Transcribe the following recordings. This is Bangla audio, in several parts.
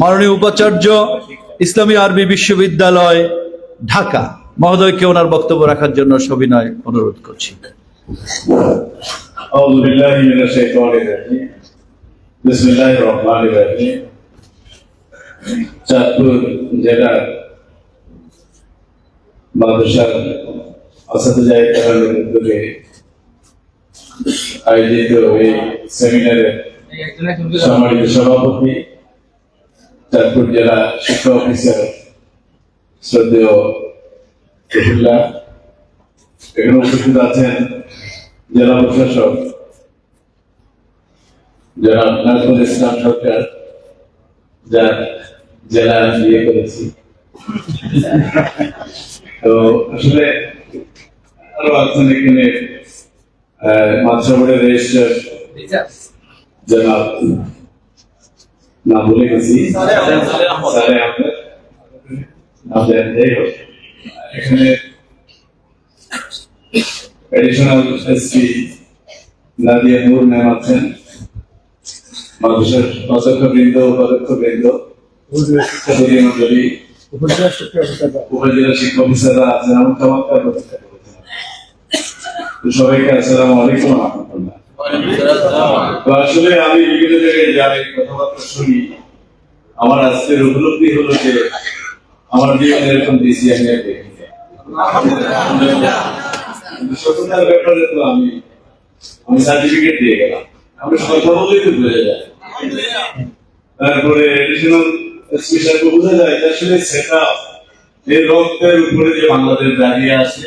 মাননীয় উপাচার্য, ইসলামী আরবি বিশ্ববিদ্যালয়, ঢাকা। মহোদয়কে ওনার বক্তব্য রাখার জন্য সবিনয় অনুরোধ করছি। চাঁদপুর জেলার মাদ্রাসার উদ্যোগে আয়োজিত সম্মানিত সভাপতি চাঁদপুর জেলা শিক্ষা অফিসার শ্রদ্ধেয় এখানে উপস্থিত আছেন জেলা প্রশাসক জনাব নাজমুল ইসলাম সরকার যার জেলা আমি বিয়ে করেছি। তো আসলে আরও আছেন এখানে রেজিস্ট্রার জনাব নাম ভুলে গেছি নাম দেন যাই হোক এখানে additional SP Nadia Noor ma'am আছেন মাদ্রাসার অধ্যক্ষ বৃন্দ উপাধ্যক্ষ বৃন্দ উপজেলা অফিসাররা আছেন চমৎকার সবাইকে আসসালামু আলাইকুম রহমতুল্লাহ আসলে আমি বিভিন্ন জায়গায় যাই কথাবার্তা শুনি, আমার আজকের উপলব্ধি হলো যে আমার জীবনে এরকম দিয়েছি আমি ব্যাপারে তো আমি আমি সার্টিফিকেট দিয়ে গেলাম। আমি কথা বলেই তো তারপরে এডিশনাল সাহেবকে বোঝা যায় আসলে সেটা এই রক্তের উপরে যে বাংলাদেশ দাঁড়িয়ে আছে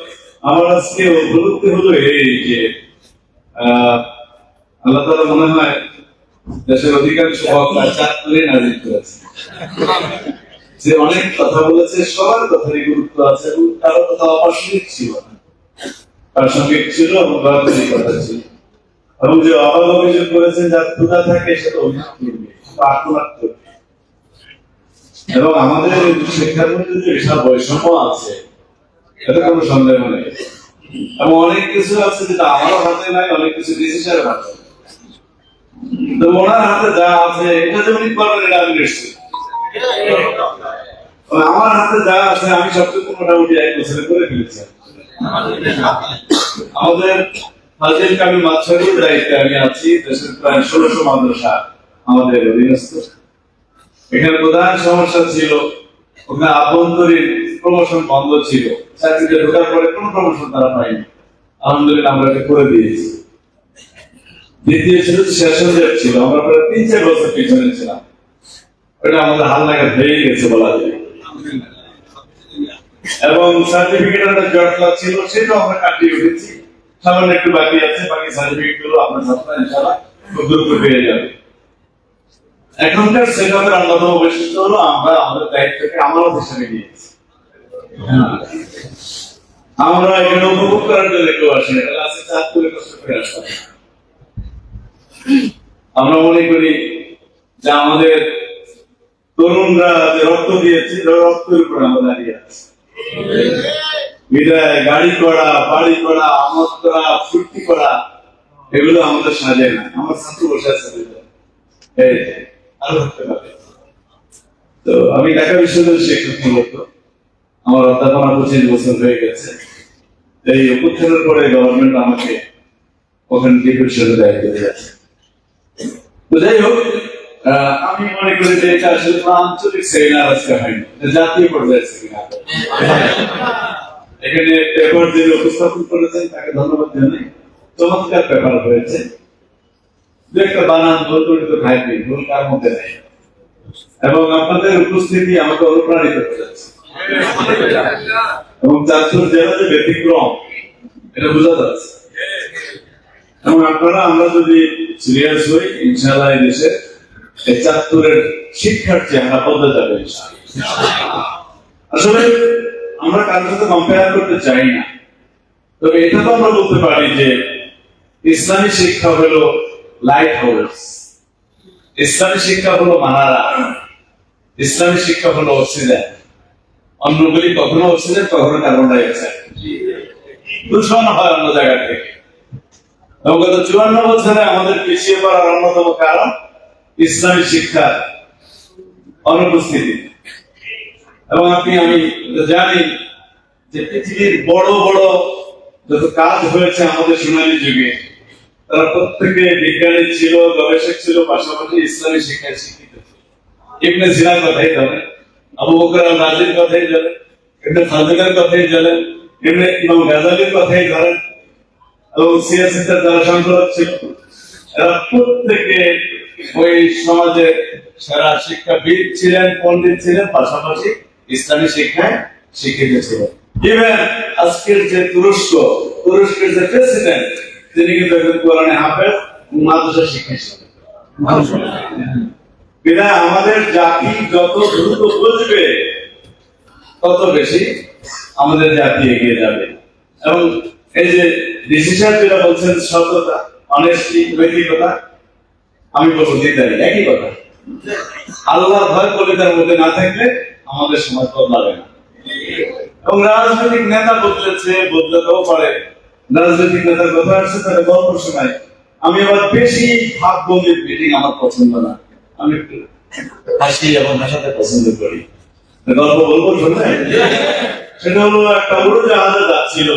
আমার আজকে উপলব্ধি হলো এই যে আল্লাহ তালা মনে হয় দেশের অধিকাংশ হক তার চাকরি নাজির করেছে। যে অনেক কথা বলেছে, সবার কথারই গুরুত্ব আছে এবং কারও কথা অপ্রাসঙ্গিক ছিল না। প্রাসঙ্গিক ছিল এবং দরকারি কথা ছিল। এবং যে অভাব অভিযোগ করেছেন যার ক্ষুদা থাকে, সেটা অভিযোগ করবে করবে এবং আমাদের শিক্ষার মধ্যে যে বিশাল বৈষম্য আছে এটা কোনো সন্দেহ নেই। এবং অনেক কিছু আছে যেটা আমারও হাতে নাই, অনেক কিছু হাতে তো ওনার হাতে যা আছে, এটা যে উনি এটা আমি নিশ্চিত। আমার হাতে যা আছে, আমি মোটামুটি এক বছরে করে ফেলেছি। আমাদের কামি দায়িত্বে আমি আছি, দেশের প্রায় ষোলোশো মাদ্রাসা আমাদের অধীনস্থ। এখানে প্রধান সমস্যা ছিল ওখানে আভ্যন্তরীণ প্রমোশন বন্ধ ছিল। চাকরিতে ঢোকার পরে কোনো প্রমোশন তারা পায়নি। আলহামদুলিল্লাহ আমরা এটা করে দিয়েছি। দ্বিতীয় ছিল সেশন ছিল। আমরা প্রায় তিন চার বছর পিছনে ছিলাম। ওটা আমাদের হাল হয়ে গেছে বলা যায়। এবং সার্টিফিকেট একটা জটলা ছিল, সেটাও আমরা কাটিয়ে উঠেছি সামান্য একটু বাকি আছে, বাকি সার্টিফিকেটগুলো আপনার ছাত্ররা ইনশাআল্লাহ খুব দ্রুত পেয়ে যাবে। এখনকার অন্যতম বৈশিষ্ট্য হলো আমরা আমাদের দায়িত্বকে আমানত হিসেবে নিয়েছি। আমরা এখানে উপভোগ করার জন্য কেউ আসি আমরা মনে করি যে আমাদের তরুণরা যে রক্ত দিয়েছে রক্তের উপর আমরা দাঁড়িয়ে আছি। বিদায়, গাড়ি করা, বাড়ি করা, আমদ করা, ফুর্তি করা, এগুলো আমাদের সাজে না। আমার ছাত্র বসে আছে তো আমি ঢাকা বিশ্ববিদ্যালয়ের শিক্ষক মূলত আমার অধ্যাপনা পঁচিশ বছর হয়ে গেছে। এই উপত্থানের পরে গভর্নমেন্ট আমাকে ওখানে ডিপুটেশনের দায়িত্ব দিয়েছে। তো যাই হোক আমি মনে করি যে এটা আসলে আঞ্চলিক সেমিনার আজকে হয়নি জাতীয় পর্যায়ের সেমিনার এখানে পেপার যিনি উপস্থাপন করেছেন, তাকে ধন্যবাদ জানাই। চমৎকার পেপার হয়েছে। দু একটা বানান ভুল জড়িত খাইনি ভুল কার মধ্যে নেই। এবং আপনাদের উপস্থিতি আমাকে অনুপ্রাণিত করেছে। এবং চাঁদপুর জেলা যে ব্যতিক্রম। এটা বোঝা যাচ্ছে। এবং আপনারা, আমরা যদি সিরিয়াস হই, ইনশাআল্লাহ এই দেশে এই শিক্ষার চেহারা বদলে যাবে আসলে আমরা কারোর সাথে কম্পেয়ার করতে চাই না। তবে এটা তো আমরা বলতে পারি যে ইসলামী শিক্ষা হলো লাইট হাউস ইসলামী শিক্ষা হলো মানারা। ইসলামী শিক্ষা হলো অক্সিজেন অন্যগুলি কখনো অক্সিজেন কখনো কার্বন ডাই অক্সাইড দূষণ হয় অন্য জায়গা থেকে। এবং গত চুয়ান্ন বছরে আমাদের পিছিয়ে পড়ার অন্যতম কারণ, ইসলামী শিক্ষার অনুপস্থিতি। এবং আপনি, আমি জানি যে পৃথিবীর বড় বড় যত কাজ হয়েছে আমাদের সোনালী যুগে, তারা প্রত্যেকে বিজ্ঞানী ছিল, গবেষক ছিল, পাশাপাশি ইসলামী শিক্ষায় শিক্ষিত ছিল। ইবনে সিনার কথাই ধরেন। আবু বকর আল রাজির কথাই ফাজিলের কথাই ইবনে ইমাম গাজালির কথাই এবং যারা সংসদ ছিল প্রত্যেকে ওই সমাজে শিক্ষাবিদ ছিলেন, পণ্ডিত ছিলেন, পাশাপাশি ইসলামী শিক্ষায় শিক্ষিত ছিলেন। ইভেন আজকের যে তুরস্ক, তুরস্কের যে প্রেসিডেন্ট তিনি কিন্তু একজন কোরআনে হাফেজ মাদ্রাসা শিক্ষা বিধায় আমাদের জাতি যত দ্রুত বুঝবে তত বেশি আমাদের জাতি এগিয়ে যাবে। এবং এই যে ডিসিশন যেটা বলছেন সততা অনেস্টি নৈতিকতা, আমি বলব দিদারি একই কথা। আল্লাহর ভয় কবিতার মধ্যে না থাকলে আমাদের সমাজ বদলাবে না। এবং রাজনৈতিক নেতা বদলেছে, বদলাতেও পারে। রাজনৈতিক নেতার কথা আসছে তাহলে গল্প শোনায়। আমি আবার বেশি ভাব মিটিং আমার পছন্দ না। আমি একটু হাসি এবং হাসাতে পছন্দ করি। গল্প বলব শুনলেন সেটা হলো একটা উড়োজাহাজে যাচ্ছিল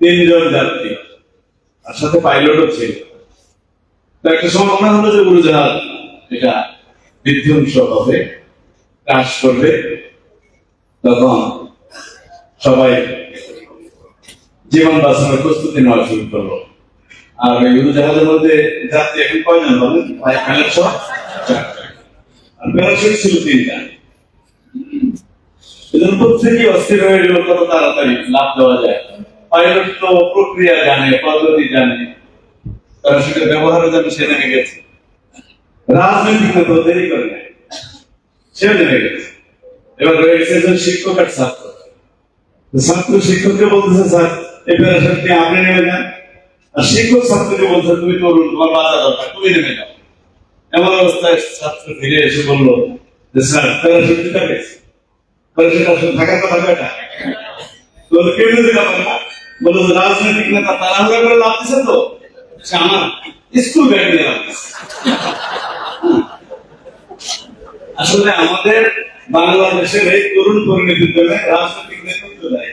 তিনজন যাত্রী। আর সাথে পাইলটও ছিল। একটা সময় মনে হলো যে উড়োজাহাজ এটা বিধ্বংস হবে ক্রাশ করবে। তখন সবাই জীবন বাঁচানোর প্রস্তুতি নেওয়া শুরু করল। আর ওই উড়োজাহাজের মধ্যে যাত্রী এখন কয়জন বলেন? সহ চারজন। আর প্যারাশুট ছিল তিনটা। এজন্য প্রত্যেকেই অস্থির হয়ে গেল কত তাড়াতাড়ি লাভ দেওয়া যায়। পাইলট তো প্রক্রিয়া জানে, পদ্ধতি জানে। তারা সেটা ব্যবহারের জন্য সে নেমে গেছে। রাজনৈতিক নেতা দেরি করে নাই। সে নেমে গেছে। এবার রয়েছে একজন শিক্ষক আর ছাত্র। ছাত্র শিক্ষককে বলতেছে, স্যার, এই প্যারাশুটটি আপনি নেমে যান শিক্ষক ছাত্রকে বলছে, তুমি তরুণ, তোমার বাধা দরকার, তুমি নেমে যাও। এমন অবস্থায় ছাত্র ফিরে এসে বলল রাজনৈতিক নেতা তাড়াহুড়া লাভ দিছে তো? আমার স্কুল ব্যাগ আসলে আমাদের বাংলাদেশের এই তরুণ তরুণীদের জন্য রাজনৈতিক নেতৃত্ব দেয়।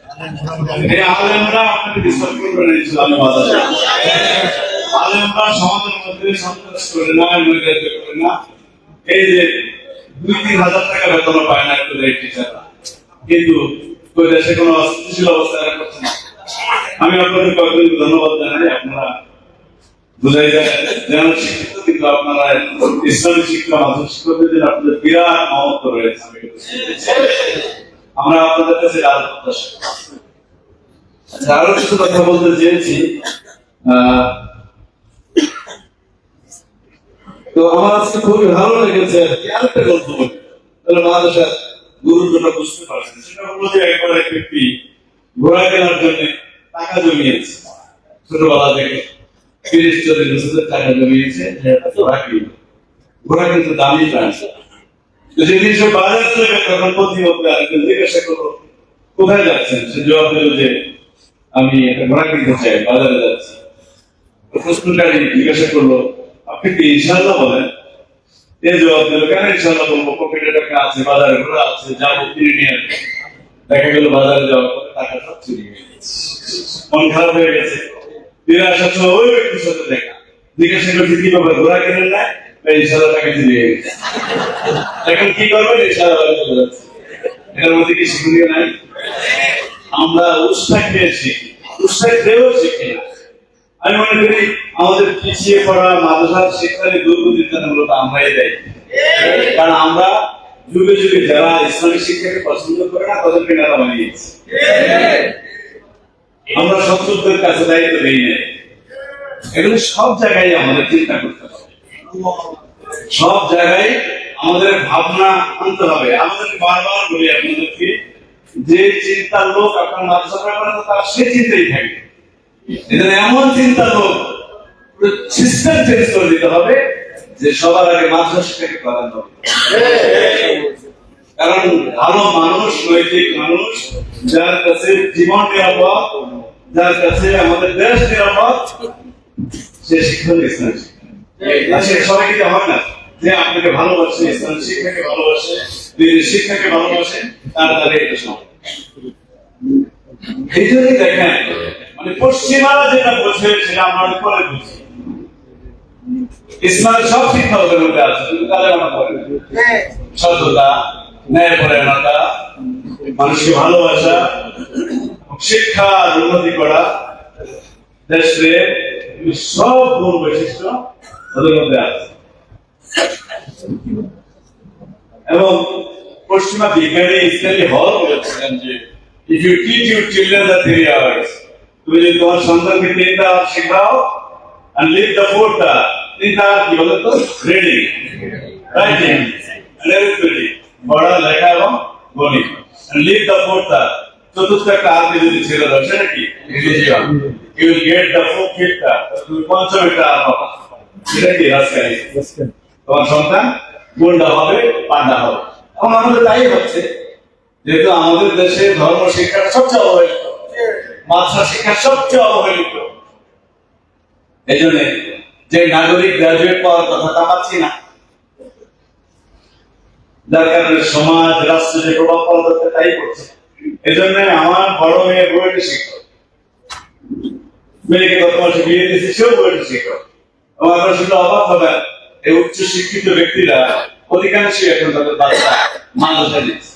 আলেমরা আপনাকে বিশ্বাস করবে না ইসলামে বাধা আলেমরা সমাজের মধ্যে সন্ত্রাস করে না নৈরাজ্য করে না। এই যে দুই তিন হাজার টাকা বেতন পায় না একটু দেয় টিচাররা কিন্তু ওই দেশে কোনো অস্থিতিশীল অবস্থা করছে না। আমি আপনাদের কয়েকদিন ধন্যবাদ জানাই, আপনারা বুঝাই যায় যেন শিক্ষিত কিন্তু আপনারা ইসলামী শিক্ষা মাধ্যম শিক্ষকদের আপনাদের বিরাট মহত্ব রয়েছে। আমরা আপনাদের কাছে প্রত্যাশা আচ্ছা আরও কিছু কথা বলতে চেয়েছি। তো আমার আজকে খুবই ভালো লেগেছে আর গল্প বলি। তাহলে গুরুত্বটা বুঝতে পারছেন। সেটা হলো যে একবার এক ব্যক্তি ঘোড়া কেনার জন্য টাকা জমিয়েছে। ছোটবেলা থেকে তিরিশ চল্লিশ বছরের টাকা জমিয়েছে ঘোড়া কিন্তু দামি প্রাণ। জিজ্ঞাসা কোথায় জবাব যে, আমি একটা জবাব কেন আছে, বাজারে আছে কিনে নিয়ে বাজারে টাকা হয়ে গেছে। মন খারাপ হয়ে গেছে। ফিরে আসার সময় ওই ব্যক্তির সাথে দেখা। জিজ্ঞাসা করছি কি ঘোড়া কিনেন না আমরা আমরাই দেয় কারণ আমরা যুগে যুগে যারা ইসলামিক শিক্ষাকে পছন্দ করে না, তাদেরকে নেতা বানিয়েছি আমরা শত্রুদের কাছে দায়িত্ব দিই এগুলো সব জায়গায় আমাদের চিন্তা করতে হবে। সব জায়গায় আমাদের ভাবনা আনতে হবে। আমাদেরকে বারবার বলি আপনাদেরকে, যে চিন্তার লোক আপনার মাদ্রাসা তার সে চিন্তাই থাকে এখানে এমন চিন্তা লোক সিস্টেম চেঞ্জ করে দিতে হবে যে সবার আগে শিক্ষাকে প্রাধান্য কারণ ভালো মানুষ, নৈতিক মানুষ, যার কাছে জীবন নিরাপদ, যার কাছে আমাদের দেশ নিরাপদ, সে শিক্ষা ইসলাম শিক্ষা সবাই কিন্তু না যে আপনাকে ভালোবাসে ইসলাম শিক্ষাকে ভালোবাসে দিনের শিক্ষাকে ভালোবাসে তার দ্বারা এটা সম্ভব এই জন্যই দেখেন মানে পশ্চিমারা যেটা বোঝে সেটা আমরা পরে বুঝি। ইসলামের সব শিক্ষা ওদের মধ্যে আছে কিন্তু তাদের আমরা পরে না। সততা ন্যায়পরায়ণতা মানুষকে ভালোবাসা শিক্ষা উন্নতি করা দেশে সব গুণ বৈশিষ্ট্য। এবং পশ্চিমা বিজ্ঞানী ইসলামী হল বলেছিলেন যে if you teach your children the three hours তুমি যদি তোমার সন্তানকে তিনটা আওয়ার শেখাও leave the fourth hour, তিনটা hour কি বলে তো রিডিং রাইটিং and arithmetic লেখা এবং গণিত leave the fourth চতুর্থ একটা যদি ছেড়ে দাও, সেটা কি? Religion you get the fourth fifth তুমি পঞ্চম একটা আর সেটা কি রাজকারী তোমার সন্তান গুন্ডা হবে পান্ডা হবে। এখন আমাদের তাই হচ্ছে যেহেতু আমাদের দেশে ধর্ম শিক্ষাটা সবচেয়ে অবহেলিত। মাদ্রাসা শিক্ষা সবচেয়ে অবহেলিত। এই জন্য যে নাগরিক গ্রাজুয়েট পাওয়ার কথা তা পাচ্ছি না। যার কারণে সমাজ রাষ্ট্র যে প্রভাব দরকার তাই করছে। এই জন্য আমার বড় মেয়ে বইটি শিক্ষক মেয়েকে গত মাসে বিয়ে দিয়েছে সেও বইটি শিক্ষক আপনারা শুধু অবাক হবেন এই উচ্চ শিক্ষিত ব্যক্তিরা অধিকাংশই এখন তাদের বাচ্চা দিচ্ছে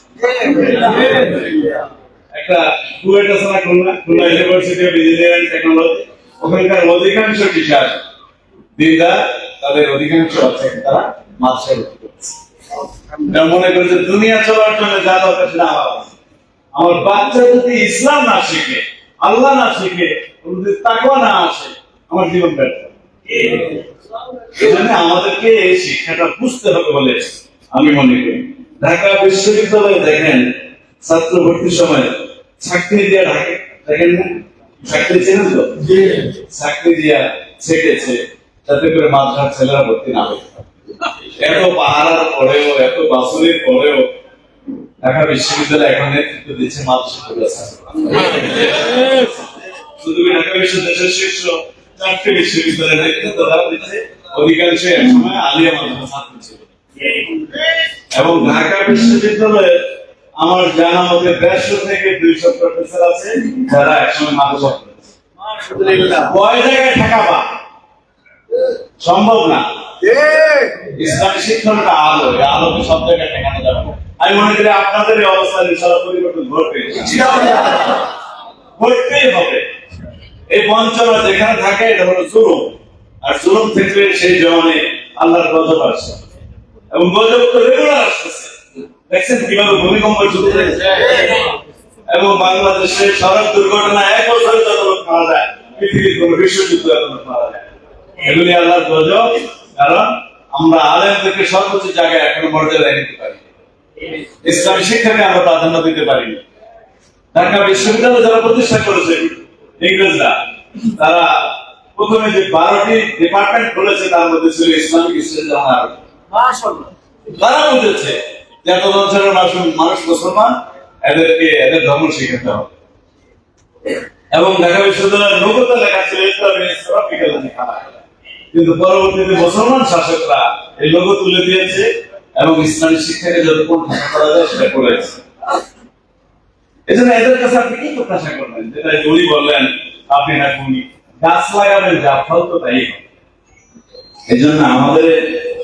একটা কুয়েট আছে না, Khulna? Khulna university of engineering technology ওখানকার অধিকাংশ টিচার তাদের অধিকাংশ আছে তারা মাদ্রাসায় করছে। মনে করে যে দুনিয়া চলার জন্য যা দরকার সেটা আমার। আমার বাচ্চা যদি ইসলাম না শিখে, আল্লাহ না শিখে তাকওয়া না আসে, আমার জীবন ব্যর্থ এই আমাদেরকে এই শিক্ষাটা বুঝতে হবে বলে আমি মনে করি। ঢাকা বিশ্ববিদ্যালয়ে দেখেন ছাত্র ভর্তির সময় চাকরি দিয়া ঢাকে দেখেন না? চাকরি চেনেন তো? চাকরি দিয়া ছেটেছে যাতে করে মাদ্রাসার ছেলেরা ভর্তি না হয়ে এত পাহারার পরেও এত বাসুরের পরেও ঢাকা বিশ্ববিদ্যালয় এখন নেতৃত্ব দিচ্ছে মাদ্রাসা শুধু কি ঢাকা বিশ্ব দেশের শীর্ষ চারটি বিশ্ববিদ্যালয়ের নেতৃত্ব তারা দিচ্ছে অধিকাংশ একসময় আলিয়া মাদ্রাসা ছাত্র ছিল। এবং ঢাকা বিশ্ববিদ্যালয়ে আমার জানা মতে দেড়শো থেকে দুইশো প্রফেসর আছে যারা একসময় মাদ্রাসা কয় জায়গায় ঠেকাবা সম্ভব না। ইসলামী শিক্ষণটা আলো আলোকে সব জায়গায় ঠেকানো যাবে। আমি মনে করি আপনাদের এই অবস্থার ইনশাল্লাহ পরিবর্তন ঘটবে। ঘটতেই হবে। এই বঞ্চনা যেখানে থাকে, এটা হলো জুলুম। আর জুলুম থেকে সেই জমানে আল্লাহর গজব আসছে। এবং গজব তো রেগুলার আসতেছে। দেখছেন কীভাবে ভূমিকম্প শুরু হয়েছে এবং বাংলাদেশে সড়ক দুর্ঘটনা এক বছরে যত লোক মারা যায়, পৃথিবীর কোন বিশ্বযুদ্ধ এত লোক মারা যায়। এগুলি আল্লাহর গজব, কারণ আমরা আলেমদেরকে সর্বোচ্চ জায়গায় এখনও মর্যাদায় নিতে পারি ইসলামী শিক্ষাকে আমরা প্রাধান্য দিতে পারিনি। ঢাকা বিশ্ববিদ্যালয় যারা প্রতিষ্ঠা করেছে ইংরেজরা তারা প্রথমে যে বারোটি ডিপার্টমেন্ট খুলেছে তার মধ্যে ছিল ইসলামিক তারা বুঝেছে যে এত অঞ্চলের মানুষ মানুষ মুসলমান এদেরকে এদের ধর্ম শিখাতে হবে। এবং ঢাকা বিশ্ববিদ্যালয়ের লেখা ছিল কিন্তু পরবর্তীতে মুসলমান শাসকরা এই লোগো তুলে দিয়েছে এবং ইসলামী শিক্ষাকে যত প্রত্যাশা করা যায় সেটা করেছে। এদের কাছে আপনি কি প্রত্যাশা করবেন? যেটা উনি বললেন, আপনি না গাছ লাগাবেন, যা ফল তো তাই এই জন্য আমাদের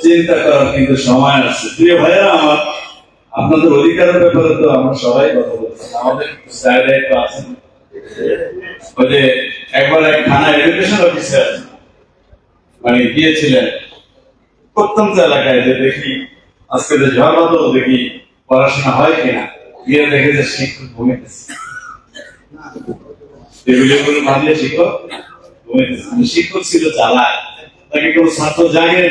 চিন্তা করার কিন্তু সময় আছে। প্রিয় ভাইয়েরা, আমার আপনাদের অধিকারের ব্যাপারে তো আমরা সবাই কথা বলছি। আমাদের ওই যে একবার এক থানা এডুকেশন অফিসার মানে গিয়েছিলেন প্রত্যন্ত এলাকায় যে দেখি, আজকে যে ঝড় দেখি, পড়াশোনা হয় কিনা। দেখে যে টেবিলের উপরে মানে ছিল চালায়। তাকে কেউ জাগিয়ে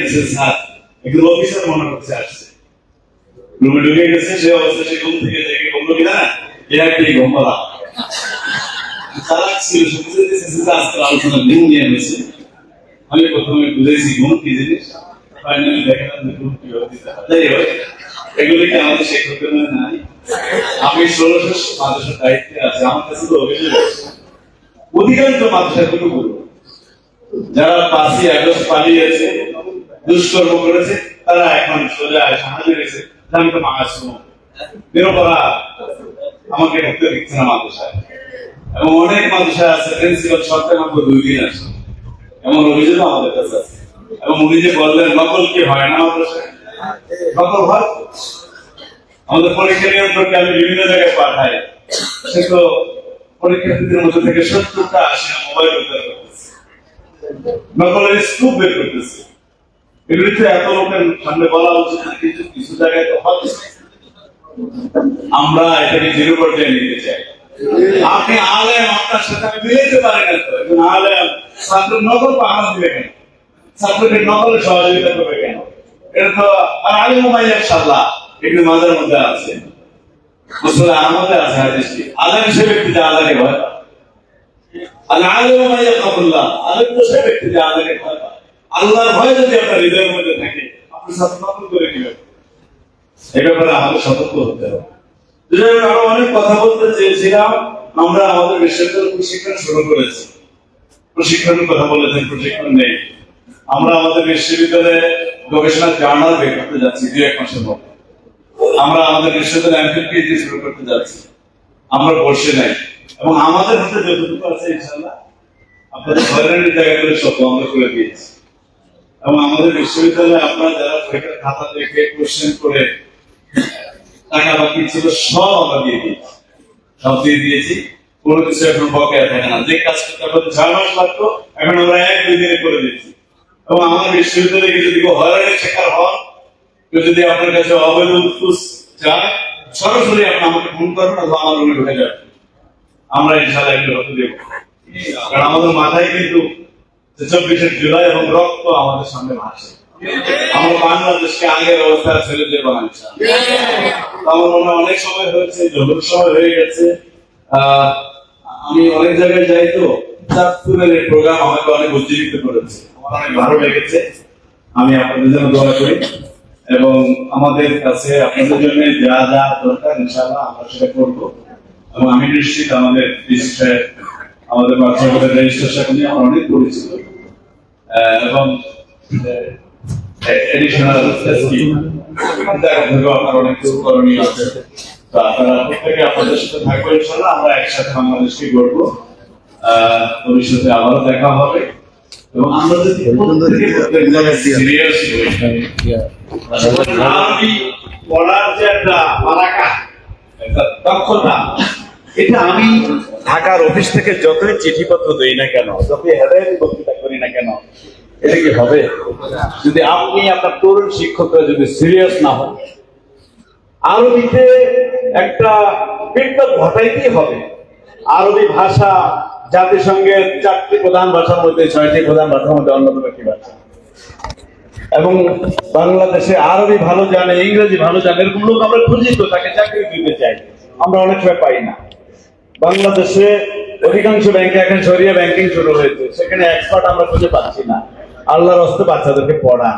অফিসার মনে করছে আসছে। রুমে ঢুকে গেছে, সে অবস্থা সে ঘুম থেকে বুঝে দিয়েছে যে আলোচনা ঘুম নিয়ে আমি প্রথমে বুঝেছি ঘুম কি জিনিস। আছে। দুষ্কর্ম করেছে, তারা এখন সোজা সাহায্য আমি তো আমাকে ঢুকতে দিচ্ছে না মাদ্রাসায়। এবং অনেক মাদ্রাসা আছে, প্রিন্সিপাল মাত্র দুই দিন আসে এমন অভিযোগ আমাদের কাছে আছে। এবং উনি যে বললেন, নকল কি হয় না? নকল হয়। আমাদের পরীক্ষা নিয়ন্ত্রণকে আমি বিভিন্ন জায়গায় পাঠাই। সে তো পরীক্ষার্থীদের মধ্যে থেকে সত্তরটা আসে মোবাইল উদ্ধার করতেছে নকলের স্কুপ বের করতেছে। এগুলি তো এত লোকের সামনে বলা উচিত না, কিন্তু কিছু জায়গায় তো হচ্ছে আমরা এটাকে জিরো পর্যায়ে নিতে চাই। আপনি আলেম, আপনার সাথে আমি মিলাইতে পারি না তো। একজন আলেম, ছাত্র নকল পাহারা দিবে নকলে সহযোগিতা করবে কেন? এটা তো আর আলিম মাইয়ার সাল্লাহ মাঝের মধ্যে আছে। মুসলে আমাদের আছে হাদিসটি। আলেম সে ব্যক্তি আল্লাহকে ভয় আর আলিম আলেম তো সে ব্যক্তি আল্লাহকে ভয় আল্লাহর ভয় যদি আপনার হৃদয়ের মধ্যে থাকে, আপনি ছাত্র নকল করে নেবেন। এই ব্যাপারে আমাদের সতর্ক হতে হবে। আরও অনেক কথা বলতে চেয়েছিলাম। আমরা আমাদের বিশ্ববিদ্যালয় প্রশিক্ষণ শুরু করেছি। প্রশিক্ষণের কথা বলেছেন, প্রশিক্ষণ নেই। আমরা আমাদের বিশ্ববিদ্যালয়ে গবেষণা জার্নাল বের করতে যাচ্ছি, দু এক মাসের মধ্যে। আমরা আমাদের বিশ্ববিদ্যালয়ে শুরু করতে যাচ্ছি। আমরা বসে নাই। এবং আমাদের হাতে যতটুকু আছে ইনশাল্লাহ আপনাদের জায়গাগুলো সব করে দিয়েছি। এবং আমাদের বিশ্ববিদ্যালয়ে আপনারা যারা খাতা দেখে কোশ্চেন করে, টাকা বাকি ছিল, সব আমরা দিয়ে দিয়েছি। সব দিয়ে দিয়েছি। কোনো কিছু এখন বকেয়া থাকে না। যে কাজ করতে ছয় মাস লাগতো, এখন আমরা এক দুই দিনে করে দিচ্ছি। এবং আমার বিশ্ববিদ্যালয়ে যদি কেউ হয়রানির শিকার হন, কেউ যদি আপনার কাছে অবৈধ উৎকুচ চায়, সরাসরি আপনি আমাকে ফোন করবেন অথবা আমার রুমে ঢুকে যাবেন। আমরা ইনশাল্লাহ এগুলো হতে দেবো। কারণ আমাদের মাথায় কিন্তু চব্বিশে জুলাই এবং রক্ত আমাদের সামনে ভাসে। আমরা বাংলাদেশকে আগের অবস্থায় ছেড়ে বানাচ্ছি আমার অনেক সময় হয়েছে জরুরি সময় হয়ে গেছে আমি অনেক জায়গায় যাই তো, চাঁদপুরের এই প্রোগ্রাম আমাকে অনেক উজ্জীবিত করেছে। অনেক ভালো লেগেছে। আমি আপনাদের জন্য দোয়া করি। এবং আমাদের কাছে আপনাদের জন্য যা যা দরকার, ইনশাআল্লাহ আমরা সেটা করব। এবং আমি নিশ্চিত আমাদের আমাদের বাচ্চাদের রেজিস্ট্রেশন নিয়ে আমার অনেক পরিচিত। এবং এডিশনাল আপনার অনেক কিছু করণীয় আছে। তো আপনারা প্রত্যেকে আপনাদের সাথে থাকব ইনশাল্লাহ আমরা একসাথে বাংলাদেশকে গড়বো। ভবিষ্যতে আবারও দেখা হবে। এবং আমরা যদি প্রত্যেকে প্রত্যেক জায়গায় সিরিয়াস আরবি পড়ার যে একটা মালাকা একটা দক্ষতা এটা আমি ঢাকার অফিস থেকে যতই চিঠিপত্র দেই না কেন যতই হেদায়ত বক্তৃতা করি না কেন এটা কি হবে? যদি আপনি আপনার তরুণ শিক্ষকরা যদি সিরিয়াস না হন আরবিতে একটা বিপ্লব ঘটাইতেই হবে। আরবি ভাষা জাতিসংঘের চারটি প্রধান ভাষার মধ্যে ছয়টি প্রধান ভাষার মধ্যে অন্যতম একটি ভাষা। এবং বাংলাদেশে আরবি ভালো জানে, ইংরেজি ভালো জানে, এরকম লোক আমরা খুঁজি তো, তাকে চাকরি দিতে চাই। আমরা অনেক সময় পাই না। বাংলাদেশে অধিকাংশ ব্যাংকে এখন সরিয়ে ব্যাংকিং শুরু হয়েছে। সেখানে এক্সপার্ট আমরা খুঁজে পাচ্ছি না। আল্লাহর হস্তে বাচ্চাদেরকে পড়ান।